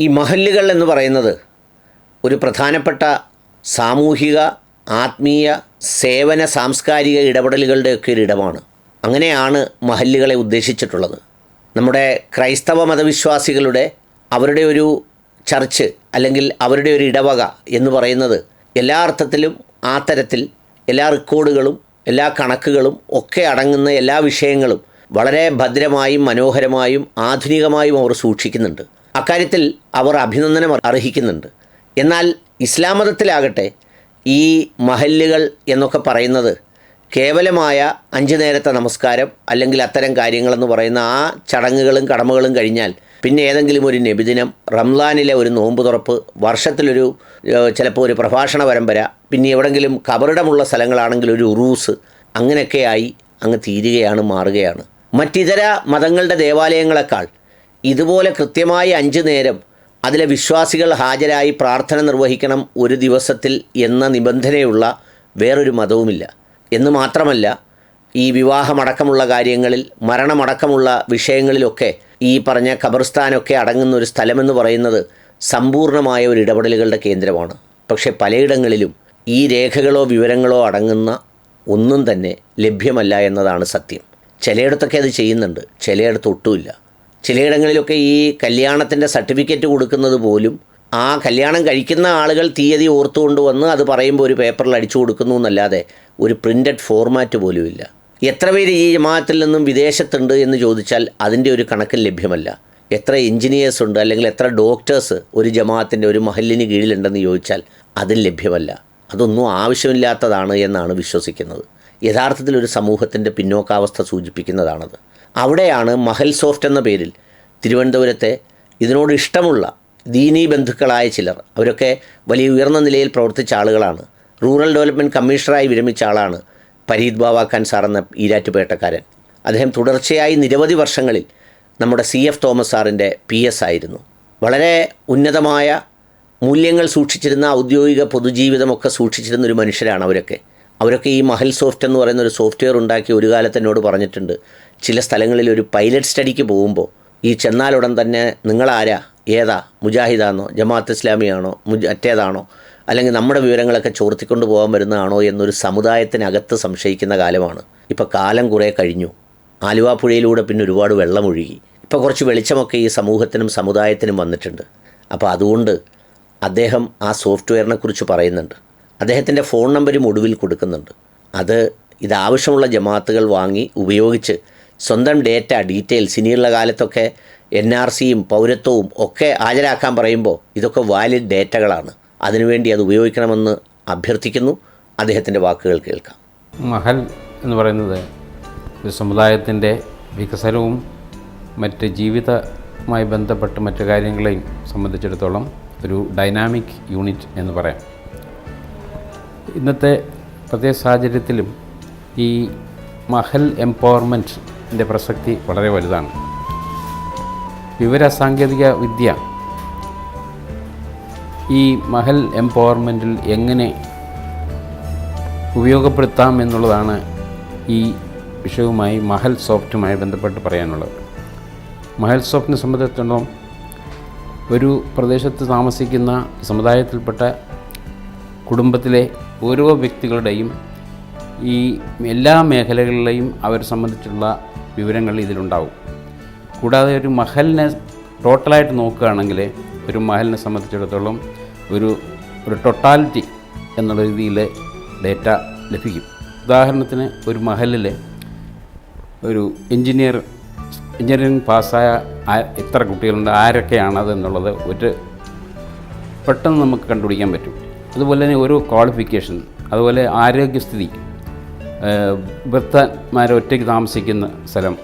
ഈ മഹല്ലുകൾ എന്ന് പറയുന്നത് ഒരു പ്രധാനപ്പെട്ട സാമൂഹിക ആത്മീയ സേവന സാംസ്കാരിക ഇടപെടലുകളുടെയൊക്കെ ഒരു ഇടമാണ്. അങ്ങനെയാണ് മഹല്ലുകളെ ഉദ്ദേശിച്ചിട്ടുള്ളത്. നമ്മുടെ ക്രൈസ്തവ മതവിശ്വാസികളുടെ അവരുടെ ഒരു ചർച്ച് അല്ലെങ്കിൽ അവരുടെ ഒരു ഇടവക എന്ന് പറയുന്നത് എല്ലാ അർത്ഥത്തിലും ആ തരത്തിൽ എല്ലാ റെക്കോർഡുകളും എല്ലാ കണക്കുകളും ഒക്കെ അടങ്ങുന്ന എല്ലാ വിഷയങ്ങളും വളരെ ഭദ്രമായും മനോഹരമായും ആധുനികമായും അവർ സൂക്ഷിക്കുന്നുണ്ട്. അക്കാര്യത്തിൽ അവർ അഭിനന്ദനം അർഹിക്കുന്നുണ്ട്. എന്നാൽ ഇസ്ലാം മതത്തിലാകട്ടെ ഈ മഹല്ലുകൾ എന്നൊക്കെ പറയുന്നത് കേവലമായ അഞ്ചു നേരത്തെ നമസ്കാരം അല്ലെങ്കിൽ അത്തരം കാര്യങ്ങളെന്ന് പറയുന്ന ആ ചടങ്ങുകളും കടമകളും കഴിഞ്ഞാൽ പിന്നെ ഏതെങ്കിലും ഒരു നബിദിനം റംലാനിലെ ഒരു നോമ്പ് തുറപ്പ് വർഷത്തിലൊരു ചിലപ്പോൾ ഒരു പ്രഭാഷണ പരമ്പര പിന്നെ എവിടെങ്കിലും കബറിടമുള്ള സ്ഥലങ്ങളാണെങ്കിൽ ഒരു ഉറൂസ് അങ്ങനെയൊക്കെയായി അങ്ങ് തീരുകയാണ് മാറുകയാണ്. മറ്റിതര മതങ്ങളുടെ ദേവാലയങ്ങളെക്കാൾ ഇതുപോലെ കൃത്യമായി അഞ്ച് നേരം അതിലെ വിശ്വാസികൾ ഹാജരായി പ്രാർത്ഥന നിർവഹിക്കണം ഒരു ദിവസത്തിൽ എന്ന നിബന്ധനയുള്ള വേറൊരു മതവുമില്ല. എന്ന് മാത്രമല്ല ഈ വിവാഹമടക്കമുള്ള കാര്യങ്ങളിൽ മരണമടക്കമുള്ള വിഷയങ്ങളിലൊക്കെ ഈ പറഞ്ഞ ഖബർസ്ഥാനൊക്കെ അടങ്ങുന്ന ഒരു സ്ഥലമെന്ന് പറയുന്നത് സമ്പൂർണമായ ഒരു ഇടപെടലുകളുടെ കേന്ദ്രമാണ്. പക്ഷേ പലയിടങ്ങളിലും ഈ രേഖകളോ വിവരങ്ങളോ അടങ്ങുന്ന ഒന്നും തന്നെ ലഭ്യമല്ല എന്നതാണ് സത്യം. ചിലയിടത്തൊക്കെ അത് ചെയ്യുന്നുണ്ട് ചിലയിടത്ത് ഒട്ടുമില്ല. ചിലയിടങ്ങളിലൊക്കെ ഈ കല്യാണത്തിന്റെ സർട്ടിഫിക്കറ്റ് കൊടുക്കുന്നത് പോലും ആ കല്യാണം കഴിക്കുന്ന ആളുകൾ തീയതി ഓർത്തുകൊണ്ട് വന്ന് അത് പറയുമ്പോൾ ഒരു പേപ്പറിൽ അടിച്ചു കൊടുക്കുന്നു എന്നല്ലാതെ ഒരു പ്രിന്റഡ് ഫോർമാറ്റ് പോലുമില്ല എത്ര പേര് ഈ ജമാഅത്തിൽ നിന്നും വിദേശത്തുണ്ട് എന്ന് ചോദിച്ചാൽ അതിന്റെ ഒരു കണക്കിൽ ലഭ്യമല്ല. എത്ര എഞ്ചിനീയേഴ്സ് ഉണ്ട് അല്ലെങ്കിൽ എത്ര ഡോക്ടേഴ്സ് ഒരു ജമാഅത്തിന്റെ ഒരു മഹലിന് കീഴിലുണ്ടെന്ന് ചോദിച്ചാൽ അത് ലഭ്യമല്ല. അതൊന്നും ആവശ്യമില്ലാത്തതാണ് എന്നാണ് വിശ്വസിക്കുന്നത്. യഥാർത്ഥത്തിൽ ഒരു സമൂഹത്തിന്റെ പിന്നോക്കാവസ്ഥ സൂചിപ്പിക്കുന്നതാണത്. അവിടെയാണ് മഹൽ സോഫ്റ്റ് എന്ന പേരിൽ തിരുവനന്തപുരത്തെ ഇതിനോട് ഇഷ്ടമുള്ള ദീനീ ബന്ധുക്കളായ ചിലർ. അവരൊക്കെ വലിയ ഉയർന്ന നിലയിൽ പ്രവർത്തിച്ച ആളുകളാണ്. റൂറൽ ഡെവലപ്മെന്റ് കമ്മീഷണറായി വിരമിച്ച ആളാണ് പരീദ് ബാവാക്കാൻ ഖാൻ സാർ എന്ന ഈരാറ്റുപേട്ടക്കാരൻ. അദ്ദേഹം തുടർച്ചയായി നിരവധി വർഷങ്ങളിൽ നമ്മുടെ സി എഫ് തോമസ് സാറിന്റെ പി എസ് ആയിരുന്നു. വളരെ ഉന്നതമായ മൂല്യങ്ങൾ സൂക്ഷിച്ചിരുന്ന ഔദ്യോഗിക പൊതുജീവിതമൊക്കെ സൂക്ഷിച്ചിരുന്ന ഒരു മനുഷ്യരാണ് അവരൊക്കെ. അവരൊക്കെ ഈ മഹൽ സോഫ്റ്റ് എന്ന് പറയുന്ന ഒരു സോഫ്റ്റ്വെയർ ഉണ്ടാക്കി ഒരു കാലത്ത് എന്നോട് പറഞ്ഞിട്ടുണ്ട്. ചില സ്ഥലങ്ങളിൽ ഒരു പൈലറ്റ് സ്റ്റഡിക്ക് പോകുമ്പോൾ ഈ ചെന്നാലുടൻ തന്നെ നിങ്ങളാരാ? ഏതാ? മുജാഹിദാണോ ജമാഅത്ത് ഇസ്ലാമിയാണോ? മുജ മറ്റേതാണോ? അല്ലെങ്കിൽ നമ്മുടെ വിവരങ്ങളൊക്കെ ചോർത്തിക്കൊണ്ട് പോകാൻ വരുന്നതാണോ എന്നൊരു സമുദായത്തിനകത്ത് സംശയിക്കുന്ന കാലമാണ്. ഇപ്പോൾ കാലം കുറേ കഴിഞ്ഞു. ആലുവ പുഴയിലൂടെ പിന്നെ ഒരുപാട് വെള്ളമൊഴുകി ഇപ്പോൾ കുറച്ച് വെളിച്ചമൊക്കെ ഈ സമൂഹത്തിനും സമുദായത്തിനും വന്നിട്ടുണ്ട്. അപ്പോൾ അതുകൊണ്ട് അദ്ദേഹം ആ സോഫ്റ്റ്വെയറിനെക്കുറിച്ച് പറയുന്നുണ്ട്. അദ്ദേഹത്തിന്റെ ഫോൺ നമ്പരും ഒടുവിൽ കൊടുക്കുന്നുണ്ട്. അത് ഇതാവശ്യമുള്ള ജമാഅത്തുകൾ വാങ്ങി ഉപയോഗിച്ച് സ്വന്തം ഡേറ്റ ഡീറ്റെയിൽസ് ഇനിയുള്ള കാലത്തൊക്കെ എൻ ആർ സിയും പൗരത്വവും ഒക്കെ ഹാജരാക്കാൻ പറയുമ്പോൾ ഇതൊക്കെ വാലിഡ് ഡേറ്റകളാണ്. അതിനുവേണ്ടി അത് ഉപയോഗിക്കണമെന്ന് അഭ്യർത്ഥിക്കുന്നു. അദ്ദേഹത്തിന്റെ വാക്കുകൾ കേൾക്കാം. മഹൽ എന്ന് പറയുന്നത് ഒരു സമുദായത്തിന്റെ വികസനവും മറ്റ് ജീവിതമായി ബന്ധപ്പെട്ട് മറ്റു കാര്യങ്ങളെയും സംബന്ധിച്ചിടത്തോളം ഒരു ഡൈനാമിക് യൂണിറ്റ് എന്ന് പറയാം. ഇന്നത്തെ പ്രത്യേക സാഹചര്യത്തിലും ഈ മഹൽ എംപവർമെന്റിന്റെ പ്രസക്തി വളരെ വലുതാണ്. വിവര സാങ്കേതിക വിദ്യ ഈ മഹൽ എംപവർമെന്റിൽ എങ്ങനെ ഉപയോഗപ്പെടുത്താം എന്നുള്ളതാണ് ഈ വിഷയവുമായി മഹൽ സോഫ്റ്റുമായി ബന്ധപ്പെട്ട് പറയാനുള്ളത്. മഹൽ സോഫ്റ്റിനെ സംബന്ധിച്ചിടത്തോളം ഒരു പ്രദേശത്ത് താമസിക്കുന്ന സമുദായത്തിൽപ്പെട്ട കുടുംബത്തിലെ ഓരോ വ്യക്തികളുടെയും ഈ എല്ലാ മേഖലകളിലെയും അവർ സംബന്ധിച്ചുള്ള വിവരങ്ങൾ ഇതിലുണ്ടാവും. കൂടാതെ ഒരു മഹലിനെ ടോട്ടലായിട്ട് നോക്കുകയാണെങ്കിൽ ഒരു മഹലിനെ സംബന്ധിച്ചിടത്തോളം ഒരു ഒരു ടൊട്ടാലിറ്റി എന്നുള്ള രീതിയിൽ ഡേറ്റ ലഭിക്കും. ഉദാഹരണത്തിന് ഒരു മഹലിൽ ഒരു എഞ്ചിനീയർ എഞ്ചിനീയറിംഗ് പാസ്സായ എത്ര കുട്ടികളുണ്ട് ആരൊക്കെയാണത് എന്നുള്ളത് ഒരു പെട്ടെന്ന് നമുക്ക് കണ്ടുപിടിക്കാൻ പറ്റും. അതുപോലെ തന്നെ ഓരോ ക്വാളിഫിക്കേഷൻ അതുപോലെ ആരോഗ്യസ്ഥിതി ഒറ്റയ്ക്ക് താമസിക്കുന്ന സ്ഥലം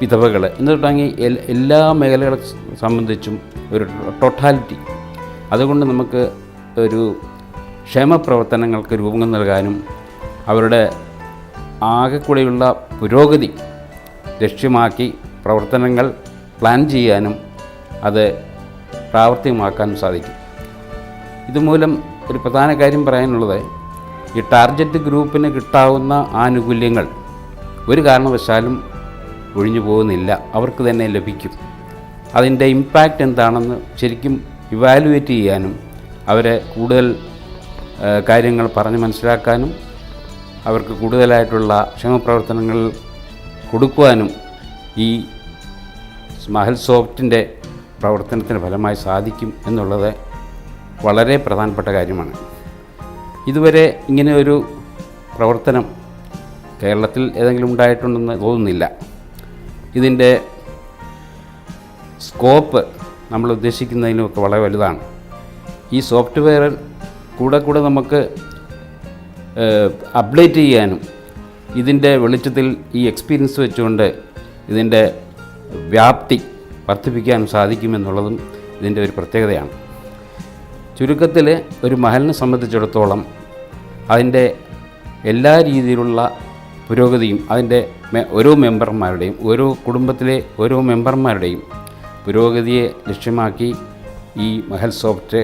വിധവകൾ എന്ന് എൽ- എല്ലാ മേഖലകളെ സംബന്ധിച്ചും ഒരു ടോട്ടാലിറ്റി അതുകൊണ്ട് നമുക്ക് ഒരു ക്ഷേമപ്രവർത്തനങ്ങൾക്ക് രൂപം നൽകാനും അവരുടെ ആകെക്കൂടെയുള്ള പുരോഗതി ലക്ഷ്യമാക്കി പ്രവർത്തനങ്ങൾ പ്ലാൻ ചെയ്യാനും അത് പ്രാവർത്തികമാക്കാനും സാധിക്കും. ഇതുമൂലം ഒരു പ്രധാന കാര്യം പറയാനുള്ളത് ഈ ടാർഗറ്റ് ഗ്രൂപ്പിന് കിട്ടാവുന്ന ആനുകൂല്യങ്ങൾ ഒരു കാരണവശാലും ഒഴിഞ്ഞു പോകുന്നില്ല. അവർക്ക് തന്നെ ലഭിക്കും. അതിന്റെ ഇമ്പാക്റ്റ് എന്താണെന്ന് ശരിക്കും ഇവാലുവേറ്റ് ചെയ്യാനും അവരെ കൂടുതൽ കാര്യങ്ങൾ പറഞ്ഞ് മനസ്സിലാക്കാനും അവർക്ക് കൂടുതലായിട്ടുള്ള ക്ഷേമപ്രവർത്തനങ്ങൾ കൊടുക്കുവാനും ഈ മഹൽ സോഫ്റ്റിന്റെ പ്രവർത്തനത്തിന് ഫലമായി സാധിക്കും എന്നുള്ളത് വളരെ പ്രധാനപ്പെട്ട കാര്യമാണ്. ഇതുവരെ ഇങ്ങനെ ഒരു പ്രവർത്തനം കേരളത്തിൽ ഏതെങ്കിലും ഉണ്ടായിട്ടുണ്ടെന്ന് തോന്നുന്നില്ല. ഇതിന്റെ സ്കോപ്പ് നമ്മൾ ഉദ്ദേശിക്കുന്നതിനുമൊക്കെ വളരെ വലുതാണ്. ഈ സോഫ്റ്റ്വെയർ കൂടെ കൂടെ നമുക്ക് അപ്ഡേറ്റ് ചെയ്യാനും ഇതിന്റെ വെളിച്ചത്തിൽ ഈ എക്സ്പീരിയൻസ് വെച്ചുകൊണ്ട് ഇതിന്റെ വ്യാപ്തി വർദ്ധിപ്പിക്കാനും സാധിക്കുമെന്നുള്ളതും ഇതിന്റെ ഒരു പ്രത്യേകതയാണ്. ചുരുക്കത്തിൽ ഒരു മഹലിനെ സംബന്ധിച്ചിടത്തോളം അതിന്റെ എല്ലാ രീതിയിലുള്ള പുരോഗതിയും അതിന്റെ ഓരോ മെമ്പർമാരുടെയും ഓരോ കുടുംബത്തിലെ ഓരോ മെമ്പർമാരുടെയും പുരോഗതിയെ ലക്ഷ്യമാക്കി ഈ മഹൽ സോഫ്റ്റ്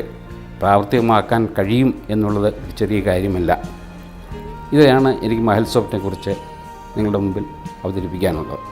പ്രാവർത്തികമാക്കാൻ കഴിയും എന്നുള്ളത് ചെറിയ കാര്യമല്ല. ഇതാണ് എനിക്ക് മഹൽ സോഫ്റ്റിനെ കുറിച്ച് നിങ്ങളുടെ മുമ്പിൽ അവതരിപ്പിക്കാനുള്ളത്.